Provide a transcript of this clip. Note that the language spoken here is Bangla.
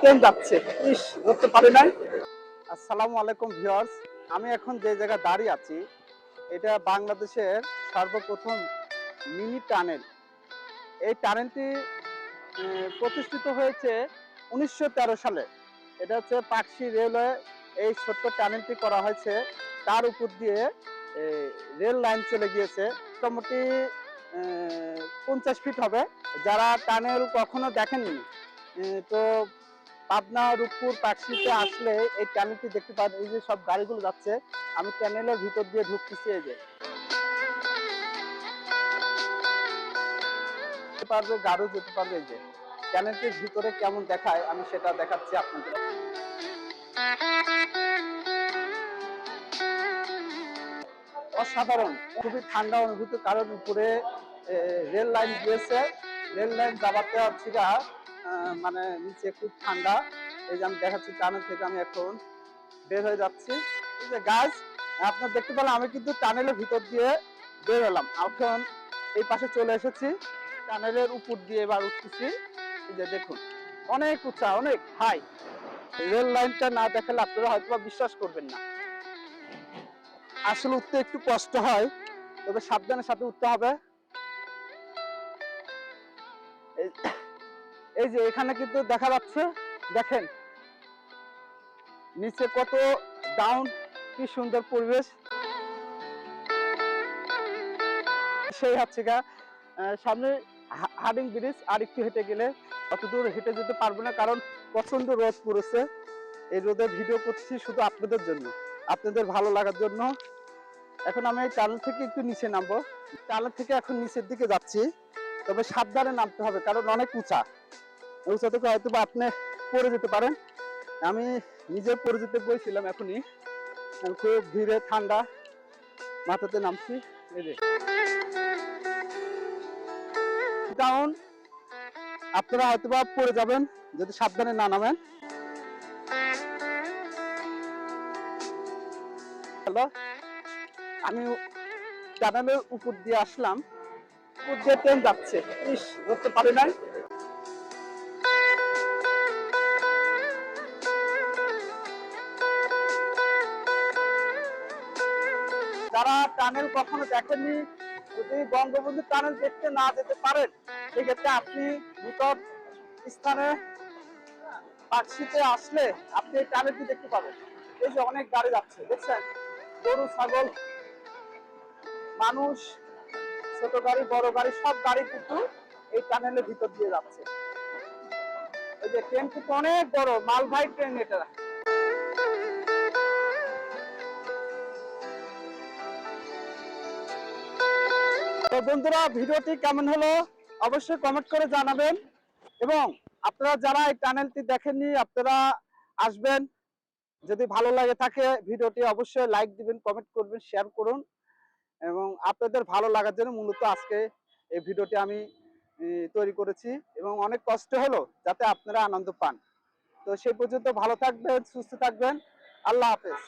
ট্রেন যাচ্ছে। ইস, ধরতে নাই। আসসালামু আলাইকুম আমি এখন যে জায়গায় দাঁড়িয়ে আছি, এটা বাংলাদেশের সর্বপ্রথম মিনি টানেল। এই টানেলটি প্রতিষ্ঠিত হয়েছে উনিশশো তেরো সালে। এটা হচ্ছে পাকশি রেলওয়ে, এই ছোট্ট টানেলটি করা হয়েছে। তার উপর দিয়ে রেল লাইন চলে গিয়েছে। মোটামুটি পঞ্চাশ ফিট হবে। যারা টানেল কখনো দেখেননি তো পাবনা রূপপুর পাকশিতে আসলে এই টানেলটি দেখতে পাবেন এই যে সব গাড়িগুলো যাচ্ছে আমি টানেলের ভিতর দিয়ে ঢুকতেছি এই যে। পারবে গাড়ো যেতে পারবে এই যে। টানেলটির ভিতরে কেমন দেখায় আমি সেটা দেখাচ্ছি আপনাদের। অসাধারণ খুবই ঠান্ডা অনুভূতি কারণ উপরে রেল লাইন গিয়েছে। রেল লাইন যাবাতে হচ্ছে গা, আহ, মানে নিচে খুব ঠান্ডা। এই যে আমি দেখাচ্ছি টানেল থেকে আমি এখন বের হয়ে যাচ্ছি। এই যে গাছ আপনার দেখতে পেলাম আমি কিন্তু টানেলের ভিতর দিয়ে বের হলাম। এখন এই পাশে চলে এসেছি। টানেলের উপর দিয়ে এবার উঠতেছি। এই যে দেখুন, অনেক উঁচা, অনেক হাই রেল লাইনটা না দেখালে আপনারা হয়তো বিশ্বাস করবেন না। আসলে উঠতে একটু কষ্ট হয়, তবে সাবধানের সাথে উঠতে হবে। এই- যে এখানে কিন্তু দেখা যাচ্ছে, দেখেন, নিচে কত ডাউন কি সুন্দর পরিবেশ। সেই হচ্ছে গা সামনে হার্ডিং ব্রিজ, আর একটু হেঁটে গেলে অত দূর হেঁটে যেতে পারব না, কারণ প্রচণ্ড রোদ পড়েছে। এই রোদে ভিডিও করছি শুধু আপনাদের জন্য, আপনাদের ভালো লাগার জন্য। এখন আমি এই টানেল থেকে একটু নিচে নামবো। টানেল থেকে এখন নিচের দিকে যাচ্ছি, তবে সাবধানে নামতে হবে, কারণ অনেক উঁচা। উঁচা থেকে হয়তো বা আপনি পড়ে যেতে পারেন? আমি নিজে পড়ে যেতে বইছিলাম এখনই। খুব ধীরে ঠান্ডা মাথাতে নামছি। এই যে। ডাউন আপনারা হয়তো বা পড়ে যাবেন, যদি সাবধানে না নামেন। হ্যালো, আমি টানেলের উপর দিয়ে আসলাম। উপর দিয়ে ট্রেন যাচ্ছে। ইস, ধরতে পারি নাই। যারা টানেল কখনো দেখেননি, যদি বঙ্গবন্ধু টানেল দেখতে না যেতে পারেন, সেক্ষেত্রে আপনি নিকট স্থানে পাকশিতে আসলে আপনি এই টানেলটি দেখতে পাবেন। এই যে অনেক গাড়ি যাচ্ছে, দেখছেন? গরু, ছাগল, মানুষ, ছোট গাড়ি, বড় গাড়ি, সব গাড়ি কিন্তু এই টানেলের ভিতর দিয়ে যাচ্ছে। এই যে ট্রেন কিন্তু অনেক বড়, মালবাহী ট্রেন এটা। তো বন্ধুরা, ভিডিওটি কেমন হলো অবশ্যই কমেন্ট করে জানাবেন। এবং আপনারা যারা এই টানেলটি দেখেননি, আপনারা আসবেন। যদি ভালো লাগে থাকে, ভিডিওটি অবশ্যই লাইক দিবেন কমেন্ট করবেন শেয়ার করুন। এবং আপনাদের ভালো লাগার জন্য মূলত আজকে এই ভিডিওটি আমি তৈরি করেছি। এবং অনেক কষ্ট হলো যাতে আপনারা আনন্দ পান। তো সেই পর্যন্ত ভালো থাকবেন, সুস্থ থাকবেন। আল্লাহ হাফেজ।